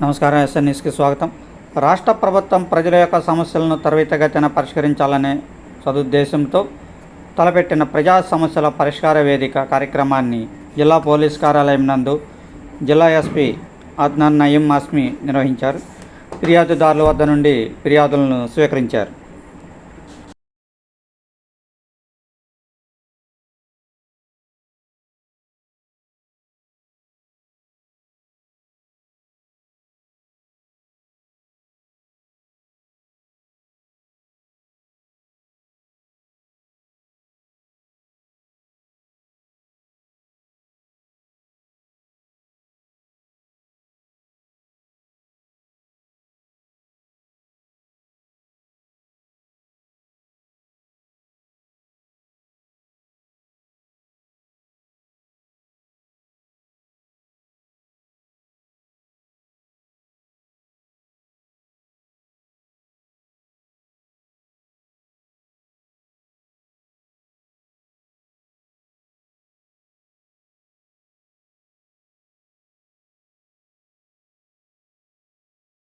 నమస్కారం ఎస్ఎన్ఎస్కి స్వాగతం. రాష్ట్ర ప్రభుత్వం ప్రజల యొక్క సమస్యలను త్వరితగతిన పరిష్కరించాలనే సదుద్దేశంతో తలపెట్టిన ప్రజా సమస్యల పరిష్కార వేదిక కార్యక్రమాన్ని జిల్లా పోలీస్ కార్యాలయం నందు జిల్లా ఎస్పీ అద్నాన్ నయీం ఆస్మి నిర్వహించారు. ఫిర్యాదుదారుల వద్ద నుండి ఫిర్యాదులను స్వీకరించారు.